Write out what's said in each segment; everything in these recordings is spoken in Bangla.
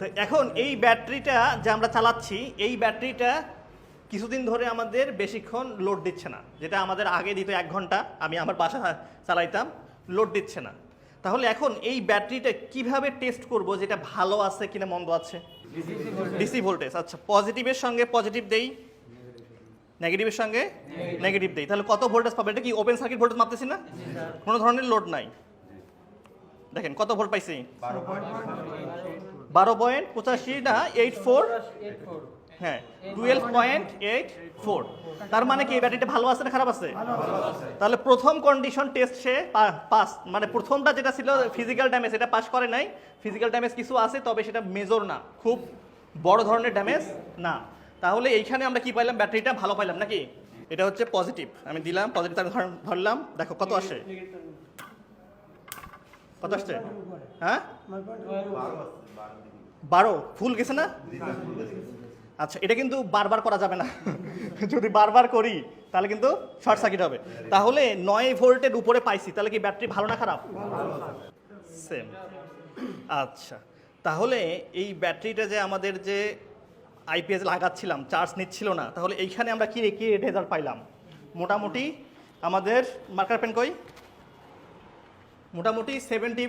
তো এখন এই ব্যাটারিটা যে আমরা চালাচ্ছি, এই ব্যাটারিটা কিছুদিন ধরে আমাদের বেশিক্ষণ লোড দিচ্ছে না। যেটা আমাদের আগে দিত এক ঘণ্টা, আমি আমার বাসা চালাইতাম লোড দিচ্ছে না। তাহলে এখন এই ব্যাটারিটা কীভাবে টেস্ট করব যেটা ভালো আছে কিনা মন্দ আছে? ডিসি ভোল্টেজ আচ্ছা পজিটিভের সঙ্গে পজিটিভ দেই? নেগেটিভের সঙ্গে নেগেটিভ দেই। তাহলে কত ভোল্টেজ পাবে? এটা কি ওপেন সার্কিট ভোল্টেজ মাপতেছি না? কোনো ধরনের লোড নাই। দেখেন, কত ভোল্ট পাইছি? বারো পয়েন্ট পঁচাশি না এইট ফোর। হ্যাঁ টুয়েলভ পয়েন্ট এইট ফোর। তার মানে কি এই ব্যাটারিটা ভালো আছে না খারাপ আছে? তাহলে প্রথম কন্ডিশন টেস্ট সে পাস মানে প্রথমটা যেটা ছিল ফিজিক্যাল ড্যামেজ এটা পাস করে নাই। ফিজিক্যাল ড্যামেজ কিছু আছে তবে সেটা মেজর না। খুব বড় ধরনের ড্যামেজ না। তাহলে এইখানে আমরা কি পাইলাম? ব্যাটারিটা ভালো পাইলাম নাকি? এটা হচ্ছে পজিটিভ আমি দিলাম পজিটিভ ধরলাম। দেখো কত আসে? কত আসছে হ্যাঁ? বারো ফুল গেছে না? আচ্ছা এটা কিন্তু বারবার করা যাবে না। যদি বারবার করি তাহলে কিন্তু শর্ট সার্কিট হবে। তাহলে নয় ভোল্টের উপরে পাইছি তাহলে কি ব্যাটারি ভালো না খারাপ? সেম আচ্ছা তাহলে এই ব্যাটারিটা যে আমাদের যে আইপিএস লাগাচ্ছিলাম চার্জ নিচ্ছিল না তাহলে এইখানে আমরা কি কি রেজাল্ট পাইলাম? মোটামুটি আমাদের মার্কার পেন কই? মোটামুটি সেভেন্টি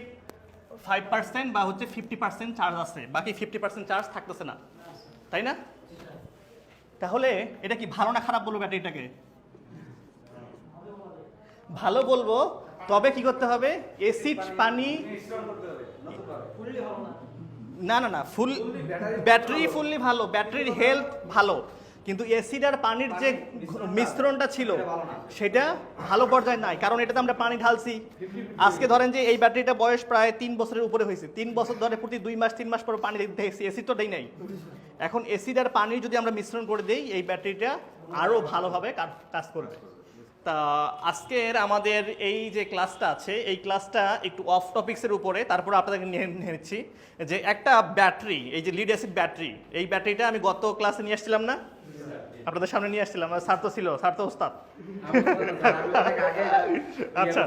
ফাইভ পার্সেন্ট বা হচ্ছে ফিফটি পার্সেন্ট চার্জ আছে। বাকি ফিফটি পার্সেন্ট চার্জ থাকতেছে না। তাই না? তাহলে এটা কি ভালো না খারাপ বলব ব্যাটারিটাকে ভালো বলব, তবে কি করতে হবে? এসিড পানি, না না না ফুল ব্যাটারি ফুললি ভালো ব্যাটারির হেলথ ভালো। কিন্তু এসিড আর পানির যে মিশ্রণটা ছিল সেটা ভালো পর্যায়ে নাই কারণ এটাতে আমরা পানি ঢালছি। আজকে ধরেন যে এই ব্যাটারিটা বয়স প্রায় তিন বছরের উপরে হয়েছে। তিন বছর ধরে প্রতি দুই মাস তিন মাস পর পানি দেখছি এসি তো দেই নাই। এখন এসিড আর পানির যদি আমরা মিশ্রণ করে দিই এই ব্যাটারিটা আরও ভালোভাবে কাজ করবে। তা আজকের আমাদের এই যে ক্লাসটা আছে, এই ক্লাসটা একটু অফ টপিক্সের উপরে, তারপর আপনাদেরকে নিয়ে নিচ্ছি যে একটা ব্যাটারি এই যে লিড অ্যাসিড ব্যাটারি এই ব্যাটারিটা আমি গত ক্লাসে নিয়ে আসছিলাম না? আপনাদের সামনে নিয়ে আসছিলাম তো ছিল, স্যার তো ওস্তাদ। আচ্ছা।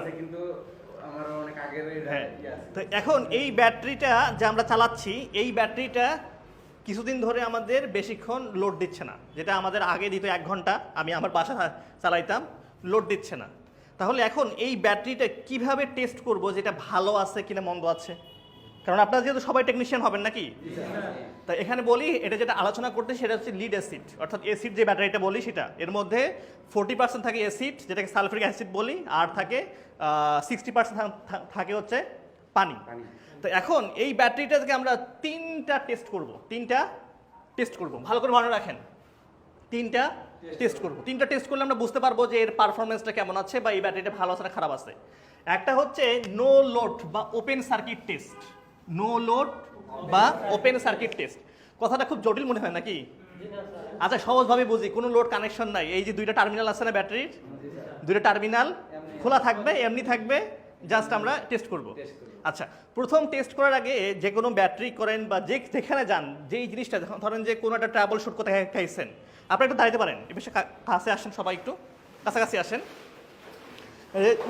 হ্যাঁ। তো এখন এই ব্যাটারিটা যে আমরা চালাচ্ছি, এই ব্যাটারিটা কিছুদিন ধরে আমাদের বেশিক্ষণ লোড দিচ্ছে না, যেটা আমাদের আগে দিত এক ঘণ্টা, আমি আমার বাসা চালাইতাম। লোড দিচ্ছে না। তাহলে এখন এই ব্যাটারিটা কীভাবে টেস্ট করব যেটা ভালো আছে কিনা মন্দ আছে? কারণ আপনারা যেহেতু সবাই টেকনিশিয়ান হবেন নাকি? তা এখানে বলি এটা যেটা আলোচনা করতে সেটা হচ্ছে লিড অ্যাসিড অর্থাৎ অ্যাসিড যে ব্যাটারিটা বলি সেটা। এর মধ্যে ফোর্টি পার্সেন্ট থাকে অ্যাসিড যেটাকে সালফারিক অ্যাসিড বলি আর থাকে সিক্সটি পার্সেন্ট থাকে হচ্ছে পানি। পানি। তো এখন এই ব্যাটারিটাকে আমরা তিনটা টেস্ট করব তিনটা টেস্ট করব। ভালো করে মনে রাখেন। তিনটা টেস্ট করব। তিনটা টেস্ট করলে আমরা বুঝতে পারব যে এর পারফরমেন্সটা কেমন আছে বা এই ব্যাটারিটা ভালো আছে না খারাপ আছে। একটা হচ্ছে নো লোড বা open circuit test no load বা ওপেন সার্কিট টেস্ট কথাটা খুব জটিল মনে হয় নাকি? আচ্ছা সহজভাবে বুঝি কোনো লোড কানেকশন নাই। এই যে দুইটা টার্মিনাল আছে না ব্যাটারির দুইটা টার্মিনাল খোলা থাকবে এমনি থাকবে? জাস্ট আমরা টেস্ট করব। আচ্ছা প্রথম টেস্ট করার আগে যে কোনো ব্যাটারি করেন বা যে যেখানে যান যেই জিনিসটা ধরেন যে কোনো একটা ট্রাভেল শুট কোথায় খাইছেন আপনারা একটু দাঁড়াতে পারেন। এ বেশি কাছে আসেন সবাই একটু। কাছাকাছি আসেন।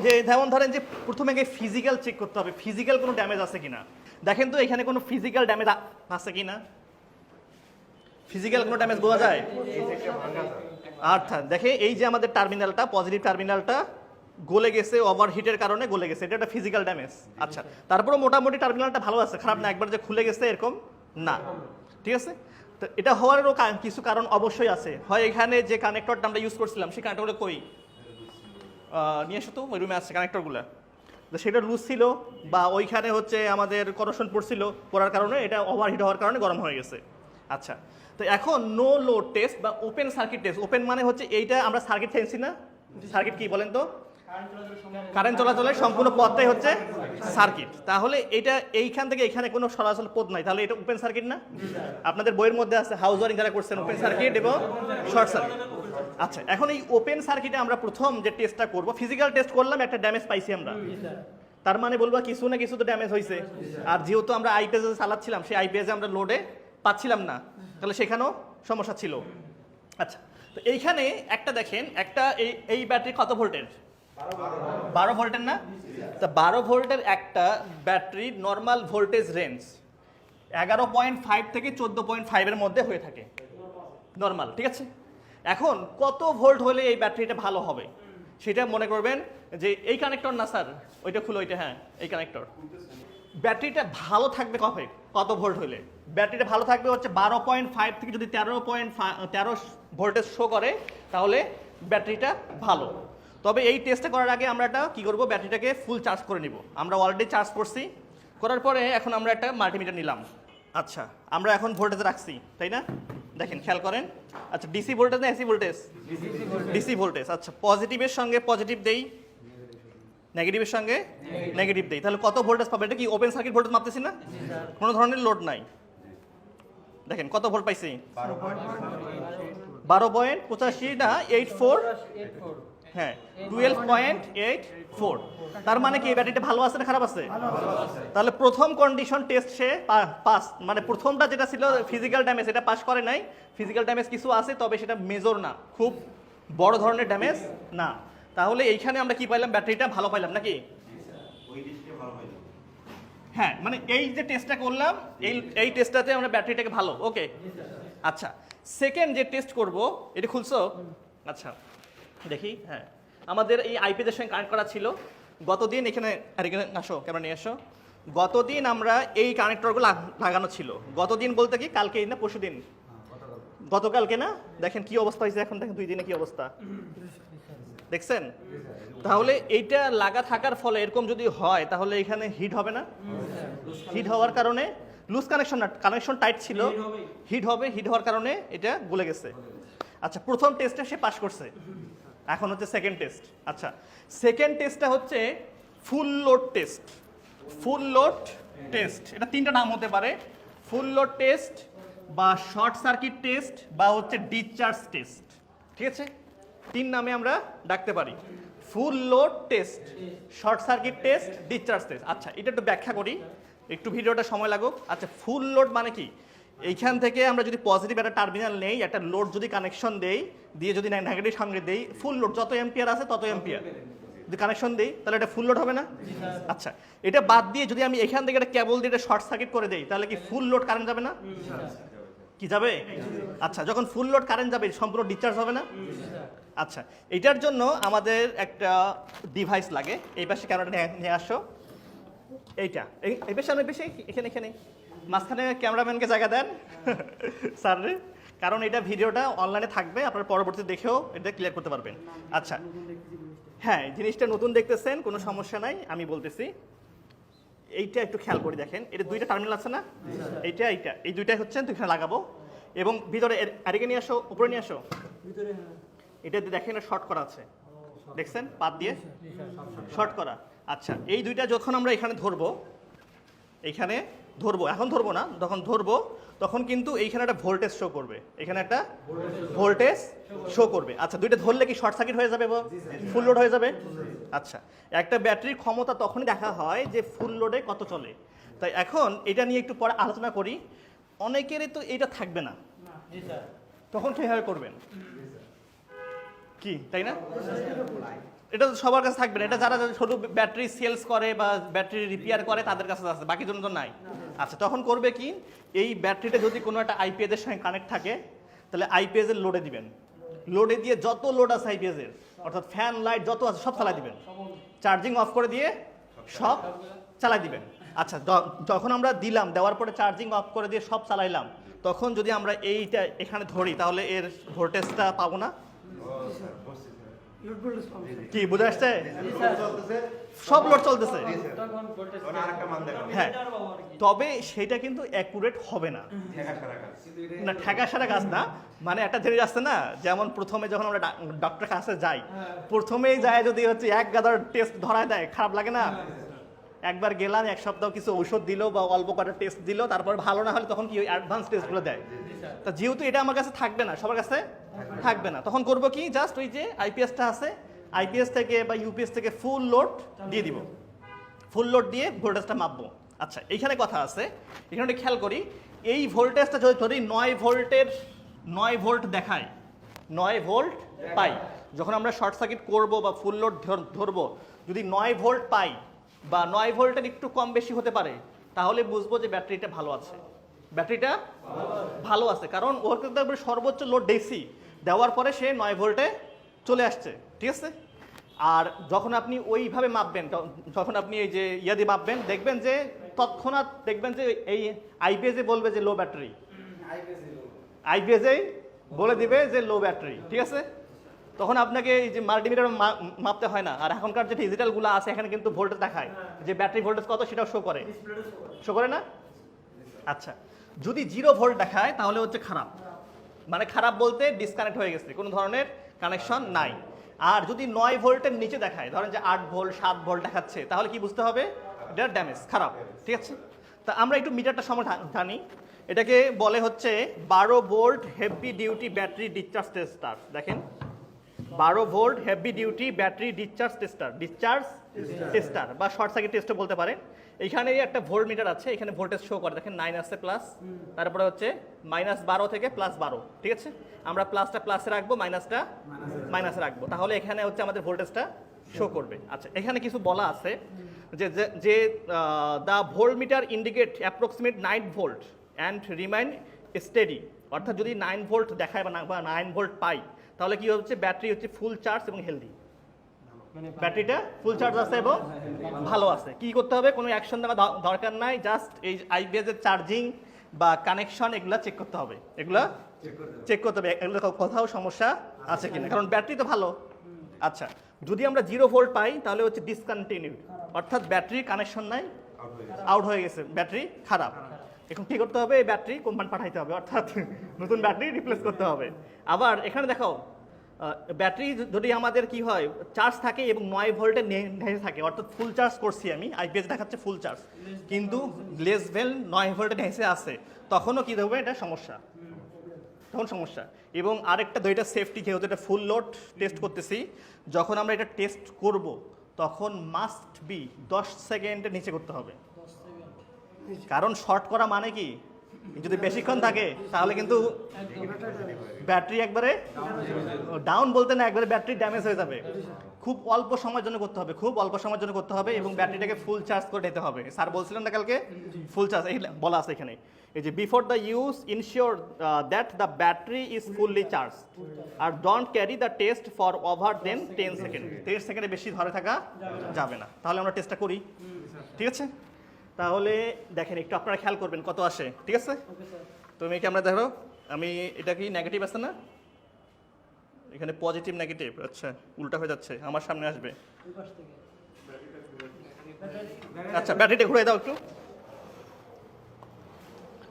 যে যেমন ধরেন যে প্রথমে আগে ফিজিক্যাল চেক করতে হবে ফিজিক্যাল কোনো ড্যামেজ আছে কিনা। দেখেন তো এখানে কোনো ফিজিক্যাল ড্যামেজ আছে কিনা। ফিজিক্যাল কোনো ড্যামেজ বোঝা যায়? অর্থাৎ দেখে এই যে আমাদের টার্মিনালটা পজিটিভ টার্মিনালটা গলে গেছে ওভারহিটের কারণে গলে গেছে। এটা একটা ফিজিক্যাল ড্যামেজ আচ্ছা তারপরে মোটামুটি টার্মিনালটা ভালো আছে। খারাপ না, একবার যে খুলে গেছে এরকম, না। ঠিক আছে? তো এটা হওয়ারও কিছু কারণ অবশ্যই আছে। হয় এখানে যে কানেক্টরটা আমরা ইউজ করছিলাম, সেই কানেক্টরগুলো কই? নিয়ে এসো তো, ওই রুমে আছে কানেক্টরগুলো তো সেটা লুজ ছিল, বা ওইখানে হচ্ছে আমাদের করশন পড়ছিল, পড়ার কারণে এটা ওভারহিট হওয়ার কারণে গরম হয়ে গেছে। আচ্ছা তো এখন নো লোড টেস্ট বা ওপেন সার্কিট টেস্ট ওপেন মানে হচ্ছে এইটা আমরা সার্কিট ফেন্সি না? সার্কিট কি বলেন তো? কারেন্ট চলাচলের সম্পূর্ণ পথটাই হচ্ছে সার্কিট। তাহলে এটা এইখান থেকে এইখানে কোনো সরাসরি পথ নাই। তাহলে এটা ওপেন সার্কিট না? আপনাদের বইয়ের মধ্যে আছে হাউস ওয়ারিং যারা করছেন ওপেন সার্কিট এবং শর্ট সার্কিট আচ্ছা এখন এই ওপেন সার্কিটে আমরা প্রথম যে টেস্টটা করব ফিজিক্যাল টেস্ট করলাম একটা ড্যামেজ পাইছি আমরা। তার মানে বলব কিছু না কিছু তো ড্যামেজ হয়েছে আর যেহেতু আমরা আইপিএস চালাচ্ছিলাম সেই আইপিএস আমরা লোডে পাচ্ছিলাম না। তাহলে সেখানেও সমস্যা ছিল। আচ্ছা তো এইখানে একটা দেখেন একটা এই এই ব্যাটারি কত ভোল্টের বারো ভোল্টের না? তা বারো ভোল্টের একটা ব্যাটারি নর্মাল ভোল্টেজ রেঞ্জ এগারো পয়েন্ট ফাইভ থেকে চোদ্দ পয়েন্ট ফাইভের মধ্যে হয়ে থাকে। নর্মাল ঠিক আছে? এখন কত ভোল্ট হলে এই ব্যাটারিটা ভালো হবে? সেটা মনে করবেন যে এই কানেক্টর না স্যার ওইটা খুলো, ওইটা হ্যাঁ এই কানেক্টর ব্যাটারিটা ভালো থাকবে কবে? কত ভোল্ট হলে? ব্যাটারিটা ভালো থাকবে হচ্ছে বারো পয়েন্ট ফাইভ থেকে যদি তেরো পয়েন্ট তেরো ভোল্টেজ শো করে, তাহলে ব্যাটারিটা ভালো। তবে এই টেস্টটা করার আগে আমরা একটা কী করব ব্যাটারিটাকে ফুল চার্জ করে নিব। আমরা অলরেডি চার্জ করছি। করার পরে এখন আমরা একটা মাল্টিমিটার নিলাম। আচ্ছা। আমরা এখন ভোল্টেজ রাখছি তাই না? দেখেন খেয়াল করেন। আচ্ছা ডিসি ভোল্টেজ না এসি ভোল্টেজ ডিসি ভোল্টেজ আচ্ছা। পজিটিভের সঙ্গে পজিটিভ দেই। নেগেটিভের সঙ্গে নেগেটিভ দেই। তাহলে কত ভোল্টেজ পাবে? এটা কি ওপেন সার্কিট ভোল্টেজ মাপতেছি না? কোনো ধরনের লোড নাই। দেখেন কত ভোল্ট পাইছি? বারো পয়েন্ট পঁচাশি না এইট ফোর হ্যাঁ টুয়েলভ পয়েন্ট এইট ফোর তার মানে কি এই ব্যাটারিটা ভালো আছে না খারাপ আছে? তাহলে প্রথম কন্ডিশন টেস্ট সে পাস মানে প্রথমটা যেটা ছিল ফিজিক্যাল ড্যামেজ এটা পাস করে নাই। ফিজিক্যাল ড্যামেজ কিছু আছে তবে সেটা মেজর না। খুব বড় ধরনের ড্যামেজ না। তাহলে এইখানে আমরা কি পাইলাম? ব্যাটারিটা ভালো পাইলাম নাকি? হ্যাঁ মানে এই যে টেস্টটা করলাম এই এই টেস্টটাতে আমরা ব্যাটারিটাকে ভালো। ওকে আচ্ছা। সেকেন্ড যে টেস্ট করব এটা খুলছো? আচ্ছা। দেখি হ্যাঁ। আমাদের এই আইপিদের সঙ্গে কানেক্ট করা ছিল। গতদিন এখানে আর এখানে আসো ক্যামেরা নিয়ে আসো গতদিন আমরা এই কানেক্টরগুলো লাগানো ছিল। গতদিন বলতে কি কালকে না পরশু দিন গতকালকে না? দেখেন কি অবস্থা হয়েছে এখন দেখেন দুই দিনে কি অবস্থা। দেখছেন? তাহলে এইটা লাগা থাকার ফলে এরকম যদি হয় তাহলে এখানে হিট হবে না? হিট হওয়ার কারণে লুজ কানেকশন না কানেকশন টাইট ছিল। হিট হবে। হিট হওয়ার কারণে এটা গলে গেছে। আচ্ছা প্রথম টেস্টে সে পাস করছে। এখন হচ্ছে সেকেন্ড টেস্ট আচ্ছা সেকেন্ড টেস্টটা হচ্ছে full load test full load test এটা তিনটা নাম হতে পারে। ফুল লোড টেস্ট বা শর্ট সার্কিট টেস্ট বা হচ্ছে ডিসচার্জ টেস্ট ঠিক আছে? তিন নামে আমরা ডাকতে পারি। Full load test short circuit test discharge test আচ্ছা এটা একটু ব্যাখ্যা করি। একটু ভিডিওটা সময় লাগুক। আচ্ছা ফুল লোড মানে কি? এইখান থেকে আমরা যদি পজিটিভ একটা টার্মিনাল নেই, একটা লোড যদি কানেকশন দেই, দিয়ে যদি নেগেটিভ সঙ্গে দেই ফুল লোড যত এম্পিয়ার আছে তত এম্পিয়ার যদি কানেকশন দেই, তাহলে এটা ফুল লোড হবে না? আচ্ছা এটা বাদ দিয়ে যদি আমি এখান থেকে একটা কেবল দিয়ে শর্ট সার্কিট করে দেই, তাহলে কি ফুল লোড কারেন্ট যাবে না? কি যাবে? আচ্ছা যখন ফুল লোড কারেন্ট যাবে, সম্পূর্ণ ডিসচার্জ হবে না? আচ্ছা এটার জন্য আমাদের একটা ডিভাইস লাগে। এই পাশে ক্যামেরাটা নিয়ে- আসো। এইটা। এই পাশে অনেক বেশি এখানে এখানে। মাঝখানে ক্যামেরাম্যানকে জায়গা দেন। স্যার রে কারণ এটা ভিডিওটা অনলাইনে থাকবে আপনার পরবর্তী দেখেও এটা ক্লিয়ার করতে পারবেন। আচ্ছা। হ্যাঁ জিনিসটা নতুন দেখতেছেন কোনো সমস্যা নাই আমি বলতেছি। এইটা একটু খেয়াল করে দেখেন এটা দুইটা টার্মিনাল আছে না? এইটা এইটা এই দুইটাই হচ্ছে এখানে লাগাবো। এবং ভিতরে আরেকে নিয়ে আসো উপরে নিয়ে আসো। এটা দেখেন শর্ট করা আছে। দেখছেন? পাত দিয়ে? শর্ট করা। আচ্ছা এই দুইটা যখন আমরা এখানে ধরবো এইখানে ধরবো, এখন ধরবো না, যখন ধরবো, তখন কিন্তু এইখানে একটা ভোল্টেজ শো করবে। এখানে একটা ভোল্টেজ শো করবে। আচ্ছা দুইটা ধরলে কি শর্ট সার্কিট হয়ে যাবে ফুল লোড হয়ে যাবে? আচ্ছা একটা ব্যাটারির ক্ষমতা তখনই দেখা হয় যে ফুল লোডে কত চলে। তাই এখন এটা নিয়ে একটু পরে আলোচনা করি। অনেকেরই তো এটা থাকবে না। তখন কীভাবে করবেন? কি, তাই না? এটা সবার কাছে থাকবে না। এটা যারা শুধু ব্যাটারি সেলস করে বা ব্যাটারি রিপেয়ার করে, তাদের কাছে আছে, বাকি জন্য তো নাই। আচ্ছা তখন করবে কি? এই ব্যাটারিটা যদি কোনো একটা আইপিএস এর সঙ্গে কানেক্ট থাকে, তাহলে আইপিএস এর লোডে দিবেন। লোডে দিয়ে যত লোড আছে আইপিএস এর, অর্থাৎ ফ্যান লাইট যত আছে, সব চালাই দিবেন। চার্জিং অফ করে দিয়ে সব চালাই দিবেন। আচ্ছা যখন আমরা দিলাম, দেওয়ার পরে চার্জিং অফ করে দিয়ে সব চালাইলাম, তখন যদি আমরা এইটা এখানে ধরি, তাহলে এর ভোল্টেজটা পাবো না? কি বুঝে আসছে? সব লোড চলতেছে। হ্যাঁ। তবে সেটা কিন্তু অ্যাকুরেট হবে না। না ঠেকা সারা কাজ না। মানে একটা জিনিস আসছে না যেমন প্রথমে যখন আমরা ডক্টর কাছে যাই প্রথমেই যায় যদি হচ্ছে এক গাদার টেস্ট ধরা দেয় খারাপ লাগে না? একবার গেলাম, এক সপ্তাহ কিছু ঔষধ দিল বা অল্প কটা টেস্ট দিল, তারপর ভালো না হলে তখন কি অ্যাডভান্স টেস্টগুলো দেয়? তা যেহেতু এটা আমার কাছে থাকবে না, সবার কাছে থাকবে না, তখন করব কি? জাস্ট ওই যে আইপিএসটা আছে আইপিএস থেকে বা ইউপিএস থেকে ফুল লোড দিয়ে দিব। ফুল লোড দিয়ে ভোল্টেজটা মাপবো। আচ্ছা এইখানে কথা আছে, এখানে খেয়াল করি, এই ভোল্টেজটা যদি ধরি নয় ভোল্টের, নয় ভোল্ট দেখায়, নয় ভোল্ট পাই। যখন আমরা শর্ট সার্কিট করব বা ফুল লোড ধরবো, যদি নয় ভোল্ট পাই বা নয় ভোল্টের একটু কম বেশি হতে পারে তাহলে বুঝব যে ব্যাটারিটা ভালো আছে। ব্যাটারিটা ভালো আছে কারণ ওর কিন্তু সর্বোচ্চ লোড ডেসি দেওয়ার পরে সে নয় ভোল্টে চলে আসছে ঠিক আছে? আর যখন আপনি ওইভাবে মাপবেন যখন আপনি এই যে ইয়া দিয়ে মাপবেন দেখবেন যে তৎক্ষণাৎ দেখবেন যে এই আইপিএসে বলবে যে লো ব্যাটারি। আইপিএসেই বলে দিবে যে লো ব্যাটারি ঠিক আছে? তখন আপনাকে এই যে মাল্টিমিটার মাপতে হয় না। আর এখনকার যে ডিজিটালগুলো আছে, এখানে কিন্তু ভোল্টেজ দেখায়। যে ব্যাটারি ভোল্টেজ কত, সেটাও শো করে। শো করে না? আচ্ছা। যদি জিরো ভোল্ট দেখায়, তাহলে হচ্ছে খারাপ। মানে খারাপ বলতে ডিসকানেক্ট হয়ে গেছে। কোনো ধরনের কানেকশন নাই। আর যদি নয় ভোল্টের নিচে দেখায়, ধরেন যে আট ভোল্ট সাত ভোল্ট দেখাচ্ছে, তাহলে কি বুঝতে হবে? এটা ড্যামেজ খারাপ। ঠিক আছে? তা আমরা একটু মিটারটা সময় জানি। এটাকে বলে হচ্ছে বারো volt heavy duty battery discharge tester দেখেন। বারো volt heavy duty battery discharge tester discharge tester বা শর্ট সার্কিট টেস্টও বলতে পারে। এইখানে একটা ভোল্ট মিটার আছে এখানে ভোল্টেজ শো করে দেখেন নাইন আছে প্লাস তারপরে হচ্ছে মাইনাস বারো থেকে প্লাস বারো ঠিক আছে? আমরা প্লাসটা প্লাসে রাখব মাইনাসটা মাইনাসে রাখব। তাহলে এখানে হচ্ছে আমাদের ভোল্টেজটা শো করবে। আচ্ছা এখানে কিছু বলা আছে যে যে- the volt meter indicate approximate nine volt and remain steady অর্থাৎ যদি নাইন ভোল্ট দেখায় বা নাইন ভোল্ট পাই তাহলে কি হচ্ছে? ব্যাটারি হচ্ছে ফুল চার্জ এবং হেলদি ব্যাটারিটা ফুল চার্জ আছে এবং ভালো। আছে। কি করতে হবে? কোনো অ্যাকশন দেওয়া দ- দরকার নাই জাস্ট এই আইবিএস এর চার্জিং বা কানেকশন এগুলো চেক করতে হবে। এগুলা চেক করতে হবে। এগুলো কোথাও সমস্যা আছে কিনা? কারণ ব্যাটারি তো ভালো। আচ্ছা যদি আমরা জিরো ভোল্ট পাই তাহলে হচ্ছে ডিসকন্টিনিউড অর্থাৎ ব্যাটারি কানেকশন নাই আউট হয়ে গেছে। ব্যাটারি খারাপ। এখন কি করতে হবে? এই ব্যাটারি কোম্পানি পাঠাইতে হবে? অর্থাৎ নতুন ব্যাটারি রিপ্লেস করতে হবে। আবার এখানে দেখো ব্যাটারি যদি আমাদের কি হয় চার্জ থাকে এবং নয় ভোল্টে নেহে থাকে, অর্থাৎ ফুল চার্জ করছি আমি আইপিএস দেখাচ্ছে ফুল চার্জ কিন্তু লেস ভেল নয় ভোল্টে নেসে আছে, তখনও কি হবে এটা সমস্যা। তখন সমস্যা। এবং আরেকটা দুইটা সেফটি যেহেতু এটা ফুল লোড টেস্ট করতেছি, যখন আমরা এটা টেস্ট করব, তখন মাস্ট বি দশ সেকেন্ডের নিচে করতে হবে। কারণ শর্ট করা মানে কি? যদি বেশিক্ষণ থাকে, তাহলে কিন্তু ব্যাটারি একবারে ডাউন বলতে না, একবারে ব্যাটারি ড্যামেজ হয়ে যাবে। খুব অল্প সময়ের জন্য করতে হবে, খুব অল্প সময়ের জন্য করতে হবে এবং ব্যাটারিটাকে ফুল চার্জ করে নিতে হবে। স্যার বলছিলেন না কালকে? ফুল চার্জ এই বলা আছে এখানে। এই যে before the use ensure that the battery is fully charge R don't carry the test for over then ten second ten সেকেন্ডে বেশি ধরে থাকা যাবে না। তাহলে আমরা টেস্টটা করি। ঠিক আছে? তাহলে দেখেন একটু আপনারা খেয়াল করবেন কত আসে ঠিক আছে? তুমি ক্যামেরা দেখো আমি এটা কি নেগেটিভ আছে না? এখানে পজিটিভ নেগেটিভ আচ্ছা উল্টা হয়ে যাচ্ছে আমার সামনে আসবে। আচ্ছা ব্যাটারিটা ঘুরে দাও একটু।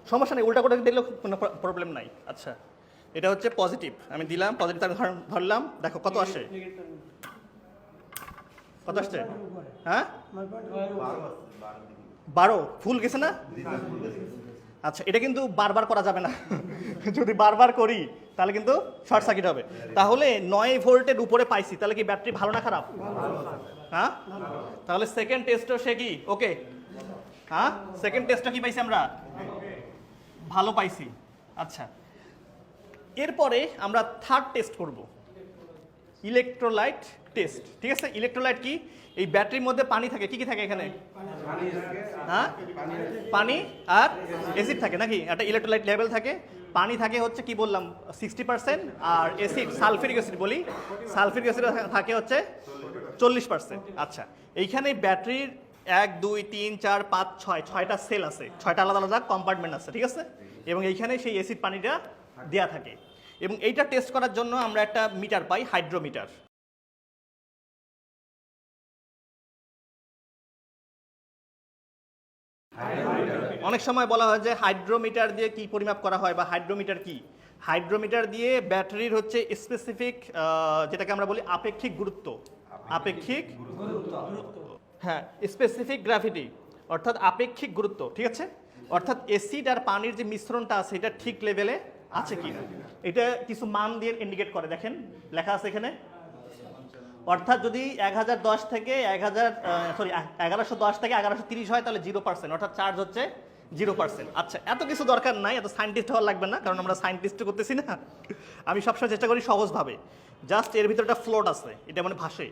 সমস্যা নেই উল্টা করে দিলেও কোনো প্রবলেম নাই আচ্ছা। এটা হচ্ছে পজিটিভ আমি দিলাম পজিটিভ আমি ধর- ধরলাম দেখো কত আসে? কত আসছে? হ্যাঁ? বারো? ফুল গেছে না? আচ্ছা এটা কিন্তু বারবার করা যাবে না। যদি বারবার করি, তাহলে কিন্তু শর্ট সার্কিট হবে। তাহলে নয় ভোল্টের উপরে পাইছি, তাহলে কি ব্যাটারি ভালো না খারাপ? হ্যাঁ? তাহলে সেকেন্ড টেস্টও সে কি? ওকে। হ্যাঁ? সেকেন্ড টেস্টটা কি পাইছি আমরা? ভালো পাইছি। আচ্ছা। এরপরে আমরা থার্ড টেস্ট করব। ইলেকট্রোলাইট টেস্ট ঠিক আছে? ইলেকট্রোলাইট কি? এই ব্যাটারির মধ্যে পানি থাকে কি কি থাকে এখানে? হ্যাঁ? পানি আর অ্যাসিড থাকে নাকি? একটা ইলেকট্রোলাইট লেভেল থাকে। পানি থাকে হচ্ছে কি বললাম সিক্সটি পার্সেন্ট আর অ্যাসিড সালফিরিক অ্যাসিড বলি। সালফিরিক অ্যাসিড থাকে হচ্ছে চল্লিশ পার্সেন্ট আচ্ছা এইখানে ব্যাটারির এক দুই তিন চার পাঁচ ছয় ছয়টা সেল আছে। ছয়টা আলাদা আলাদা কম্পার্টমেন্ট আছে ঠিক আছে? এবং এইখানে সেই অ্যাসিড পানিটা দেয়া থাকে। এবং এইটা টেস্ট করার জন্য আমরা একটা মিটার পাই হাইড্রোমিটার অনেক সময় বলা হয় যে হাইড্রোমিটার দিয়ে কি পরিমাপ করা হয় বা হাইড্রোমিটার কি? হাইড্রোমিটার দিয়ে ব্যাটারির হচ্ছে স্পেসিফিক যেটাকে আমরা বলি আপেক্ষিক গুরুত্ব। আপেক্ষিক হ্যাঁ স্পেসিফিক গ্র্যাভিটি অর্থাৎ আপেক্ষিক গুরুত্ব ঠিক আছে? অর্থাৎ অ্যাসিড আর পানির যে মিশ্রণটা আছে এটা ঠিক লেভেলে আছে কি না এটা কিছু মান দিয়ে ইন্ডিকেট করে দেখেন লেখা আছে এখানে। অর্থাৎ যদি এক হাজার দশ থেকে এক হাজার সরি এগারোশো দশ থেকে এগারোশো তিরিশ হয়, তাহলে জিরো পার্সেন্ট, অর্থাৎ চার্জ হচ্ছে জিরো পার্সেন্ট। আচ্ছা এত কিছু দরকার নাই, এত সায়েন্টিস্ট হওয়ার লাগবে না, কারণ আমরা সায়েন্টিস্ট করতেছি না। আমি সবসময় চেষ্টা করি সহজভাবে। জাস্ট এর ভিতরে একটা ফ্লোট আছে, এটা মানে ভাসে।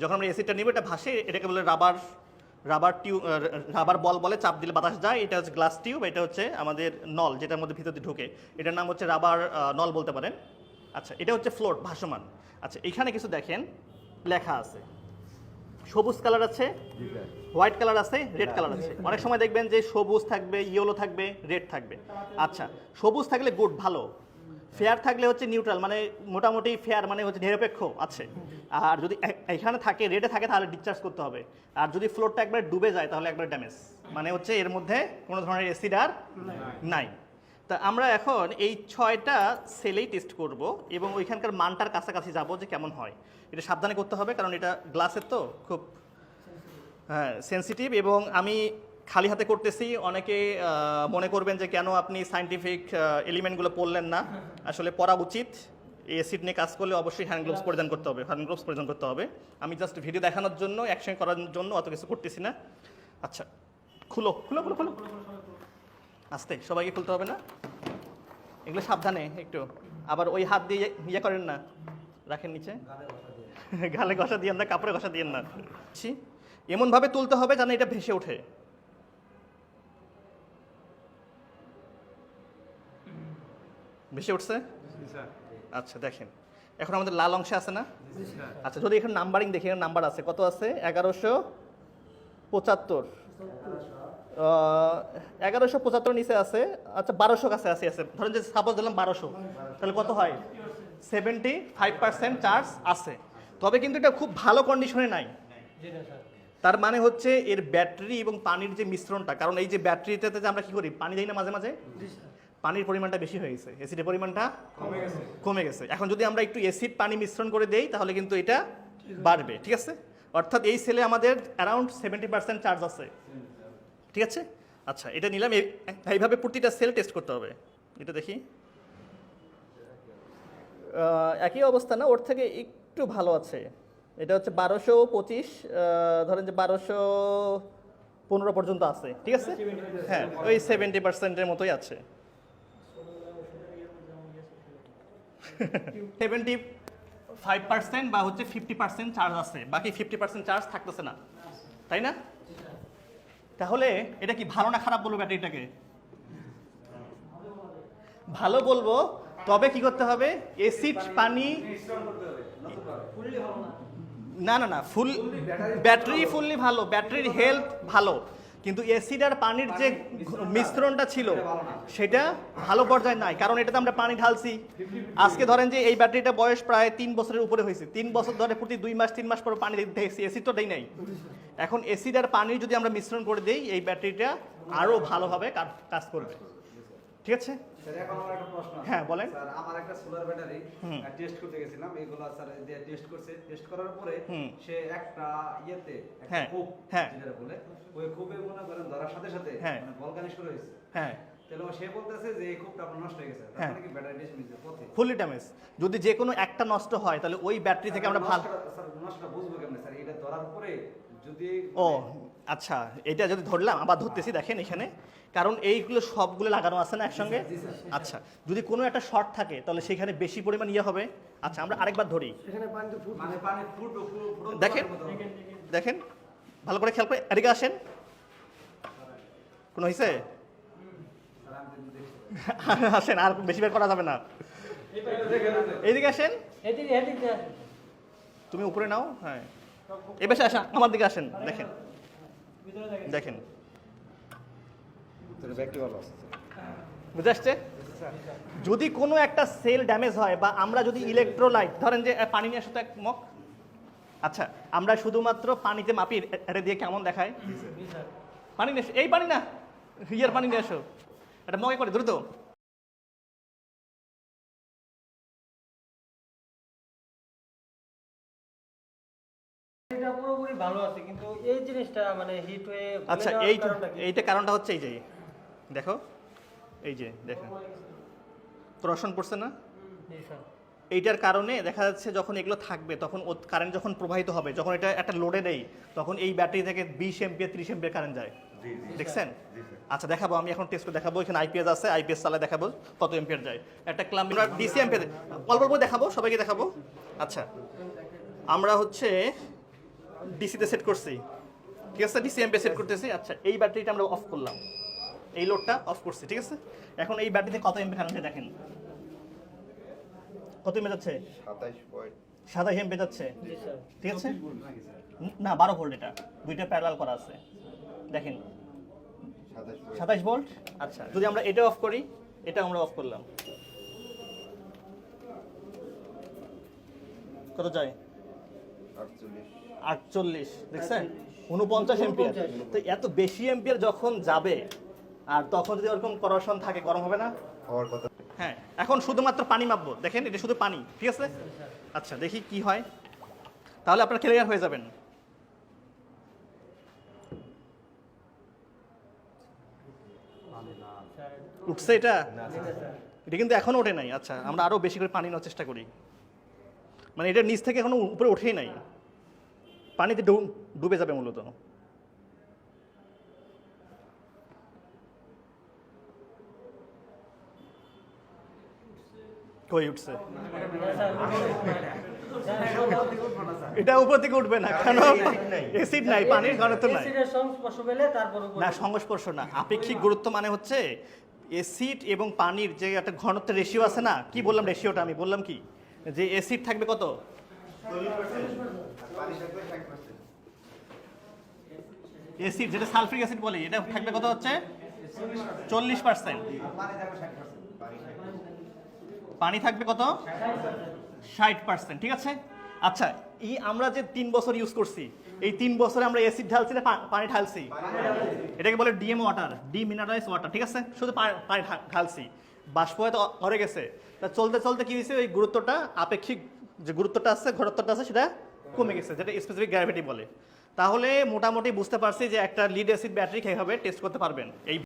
যখন আমরা এসিটা নিব, এটা ভাসে, এটাকে বলে rubber rubber tube rubber ball বলে, চাপ দিলে বাতাস যায়, এটা হচ্ছে গ্লাস টিউব এটা হচ্ছে আমাদের নল যেটার মধ্যে ভিতর দিয়ে ঢোকে। এটার নাম হচ্ছে রাবার নল বলতে পারেন। আচ্ছা এটা হচ্ছে ফ্লোট ভাসমান। আচ্ছা এখানে কিছু দেখেন লেখা আছে। সবুজ কালার আছে হোয়াইট কালার আছে রেড কালার আছে। অনেক সময় দেখবেন যে সবুজ থাকবে ইয়েলো থাকবে রেড থাকবে। আচ্ছা সবুজ থাকলে গুড ভালো। ফেয়ার থাকলে হচ্ছে নিউট্রাল মানে মোটামুটি ফেয়ার মানে হচ্ছে নিরপেক্ষ আছে। আর যদি এখানে থাকে রেডে থাকে তাহলে ডিসচার্জ করতে হবে। আর যদি ফ্লোরটা একবার ডুবে যায় তাহলে একবার ড্যামেজ মানে হচ্ছে এর মধ্যে কোনো ধরনের এসিড আর নাই। তা আমরা এখন এই ছয়টা সেলেই টেস্ট করব এবং ওইখানকার মানটার কাছাকাছি যাব যে কেমন হয়। এটা সাবধানে করতে হবে কারণ এটা গ্লাসের তো খুব হ্যাঁ সেন্সিটিভ এবং আমি খালি হাতে করতেছি। অনেকে মনে করবেন যে কেন আপনি সাইন্টিফিক এলিমেন্টগুলো পড়লেন না। আসলে পড়া উচিত। এই অ্যাসিড নিয়ে কাজ করলে অবশ্যই হ্যান্ড গ্লোভস পরিধান করতে হবে হ্যান্ড গ্লোভস পরিধান করতে হবে। আমি জাস্ট ভিডিও দেখানোর জন্য, একসঙ্গে করার জন্য অত কিছু করতেছি না। আচ্ছা খুলো খুলো খুলো খুলো। আস্তে সবাইকে খুলতে হবে না? এগুলো সাবধানে একটু। আবার ওই হাত দিয়ে ইয়ে করেন না। রাখেন নিচে। গালে ঘষা দিয়েন না কাপড়ে ঘষা দিয়েন না। ছি, এমনভাবে তুলতে হবে যেন এটা ভেসে ওঠে। ভেসে উঠছে? আচ্ছা দেখেন। এখন আমাদের লাল অংশে আছে না? আচ্ছা যদি এখানে নাম্বারিং দেখি নাম্বার আছে। কত আছে? এগারোশো পঁচাত্তর। এগারোশো পঁচাত্তর নিচে আছে। আচ্ছা বারোশো কাছে আছে আছে। ধরেন যে সাপোজ দিলাম বারোশো তাহলে কত হয়? সেভেন্টি ফাইভ পার্সেন্ট চার্জ আছে। তবে কিন্তু এটা খুব ভালো কন্ডিশনে নাই। তার মানে হচ্ছে এর ব্যাটারি এবং পানির যে মিশ্রণটা কারণ এই যে ব্যাটারিটাতে যে আমরা কি করি পানি দিই না মাঝে মাঝে? পানির পরিমাণটা বেশি হয়ে গেছে। অ্যাসিডের পরিমাণটা কমে গেছে। কমে গেছে। এখন যদি আমরা একটু অ্যাসিড পানি মিশ্রণ করে দেই তাহলে কিন্তু এটা বাড়বে ঠিক আছে? অর্থাৎ এই সেলে আমাদের অ্যারাউন্ড সেভেন্টি পার্সেন্ট চার্জ আছে। ঠিক আছে? আচ্ছা এটা নিলাম। এই- এইভাবে প্রতিটা সেল টেস্ট করতে হবে। এটা দেখি। একই অবস্থা না? ওর থেকে একটু ভালো আছে। এটা হচ্ছে বারোশো পঁচিশ ধরেন যে বারোশো পনেরো পর্যন্ত আছে। ঠিক আছে? হ্যাঁ ওই সেভেন্টি পার্সেন্টের মতোই আছে। সেভেন্টি ফাইভ পার্সেন্ট বা হচ্ছে ফিফটি পার্সেন্ট চার্জ আছে। বাকি ফিফটি পার্সেন্ট চার্জ থাকতেছে না। তাই না? তাহলে এটা কি ভালো না খারাপ বলব ব্যাটারিটাকে? ভালো বলব, তবে কি করতে হবে? এসিড পানি, না না না, ফুল, ব্যাটারি ফুললি ভালো, ব্যাটারির হেলথ ভালো। কিন্তু অ্যাসিড আর পানির যে মিশ্রণটা ছিল সেটা ভালো পর্যায়ে নাই কারণ এটাতে আমরা পানি ঢালছি। আজকে ধরেন যে এই ব্যাটারিটা বয়স প্রায় তিন বছরের উপরে হয়েছে। তিন বছর ধরে প্রতি দুই মাস তিন মাস পর পানি দিয়েছি অ্যাসিড তো দেই নাই। এখন অ্যাসিড আর পানি যদি আমরা মিশ্রণ করে দিই এই ব্যাটারিটা আরও ভালোভাবে কাজ- কাজ করবে। ঠিক আছে? স্যার এখন আমার একটা প্রশ্ন আছে। হ্যাঁ, বলেন। স্যার আমার একটা সোলার ব্যাটারি টেস্ট করতে গেছিলাম। এগুলো স্যার দিয়ে টেস্ট করছে টেস্ট করার পরে সে একটা ইয়েতে একটা হ্যাঁ, খুব হ্যাঁ। যেটা বলে ওই খুবে মনে করেন ধরার সাথে সাথে হ্যাঁ। মানে বলকানি শুরু হয়েছে। হ্যাঁ। যে ড্যামেজ যদি যে কোনো একটা নষ্ট হয় তাহলে ওই ব্যাটারি থেকে আমরা ভালো নষ্টটা- বুঝব কেমনে? স্যার এটা ধরার পরে যদি ও মানে- আচ্ছা এটা যদি ধরলাম আবার ধরতেছি দেখেন এখানে। কারণ এইগুলো সবগুলো লাগানো আছে না একসঙ্গে? আচ্ছা যদি কোনো একটা শর্ট থাকে তাহলে সেখানে বেশি পরিমাণ ইয়ে হবে। আচ্ছা আমরা আরেকবার ধরি। মানে পানি ফুট ফুট দেখেন দেখেন ভালো করে খেয়াল করে এদিকে আসেন। কোনো হয়েছে আসেন আর বেশি বের করা যাবে না। এইদিকে আসেন। এদিকে এদিকে তুমি উপরে নাও হ্যাঁ। এ বেশি আসেন আমার দিকে আসেন দেখেন। দেখেন দেখেন তোর ব্যক্তি ভালো আছে বুঝে আসছে? যদি কোনো একটা সেল ড্যামেজ হয় বা আমরা যদি ইলেকট্রোলাইট ধরেন যে পানি নিয়ে আসো তো এক মগ। আচ্ছা আমরা শুধুমাত্র পানিতে মাপি এটা দিয়ে কেমন দেখায়? পানি নিয়ে এই পানি না ইয়ের পানি নিয়ে আসো। এটা মগে করে দ্রুত। পুরোপুরি ভালো আছে কিন্তু এই জিনিসটা মানে হিট হয়ে আচ্ছা? এইটা কারণটা হচ্ছে এই যে দেখো এই যে দেখো রসন পড়ছে না? এইটার কারণে দেখা যাচ্ছে যখন এগুলো থাকবে তখন কারেন্ট যখন প্রবাহিত হবে যখন এটা একটা লোডে নেই তখন এই ব্যাটারি থেকে বিশ এমপিয়ার ত্রিশ এমপিয়ার কারেন্ট যায়। দেখছেন? আচ্ছা দেখাবো আমি এখন টেস্ট করে দেখাবো এখানে আইপিএস আছে আইপিএস চালায় দেখাবো কত এমপিয়ার যায়। একটা ক্লাম আমরা ডিসি এমপিয়ার অল্প অল্প দেখাবো সবাইকে দেখাবো। আচ্ছা আমরা হচ্ছে ডিসিতে সেট করছি। ঠিক আছে ডিসি ডিসিএমপি সেট করতেছি। আচ্ছা এই ব্যাটারিটা আমরা অফ করলাম। এই লোডটা অফ করছি ঠিক আছে? এখন এই ব্যাটারিতে কত এমপি কারেন্ট দেখেন। কত এমপি যাচ্ছে? সাতাশ এমপি যাচ্ছে। ঠিক আছে? না বারো ভোল্ট এটা। দুইটা প্যারালাল করা আছে। দেখেন। সাতাশ ভোল্ট আচ্ছা। যদি আমরা এটা অফ করি এটা আমরা অফ করলাম। কত যায়? আটচল্লিশ। আটচল্লিশ দেখছেন? উনপঞ্চাশ এম্পিয়ার তো এত বেশি এম্পিয়ার যখন যাবে আর তখন যদি ওরকম করশন থাকে গরম হবে না? হওয়ার কথা। হ্যাঁ এখন শুধুমাত্র পানি মাপবো। দেখেন এটা শুধু পানি ঠিক আছে? আচ্ছা দেখি কি হয়। তাহলে আপনার ক্লিয়ার হয়ে যাবেন। উঠছে এটা? এটা কিন্তু এখনও ওঠে নাই। আচ্ছা আমরা আরও বেশি করে পানি নেওয়ার চেষ্টা করি। মানে এটা নিচ থেকে এখনও উপরে ওঠেই নাই। পানিতে ডুবে যাবে মূলত। কই উঠছে। এটা উপর থেকে উঠবে না কেন এসিড নাই পানির ঘনত্ব নাই। না সংস্পর্শ না আপেক্ষিক গুরুত্ব মানে হচ্ছে এসিড এবং পানির যে একটা ঘনত্বের রেশিও আছে না কি বললাম রেশিওটা আমি বললাম কি? যে এসিড থাকবে কত? এসিড যেটা সালফিক অ্যাসিড বলি এটা থাকবে কত হচ্ছে? চল্লিশ পার্সেন্ট পানি থাকবে কত? ষাট পার্সেন্ট ঠিক আছে? আচ্ছা এই আমরা যে তিন বছর ইউজ করছি, এই তিন বছরে আমরা অ্যাসিড ঢালছি না পানি ঢালছি? এটাকে বলে DM water demineralise water ঠিক আছে? শুধু পানি ঢালছি। বাষ্প হয়তো মরে গেছে। তা চলতে চলতে কি হয়েছে? ওই গুরুত্বটা, আপেক্ষিক যে গুরুত্বটা আছে, ঘনত্বটা আছে, সেটা কমে গেছে, যেটা স্পেসিফিক গ্র্যাভিটি বলে। তাহলে মোটামুটি বুঝতে পারছি যে একটা লিড অ্যাসিড ব্যাটারি কীভাবে টেস্ট করতে পারবেন। এই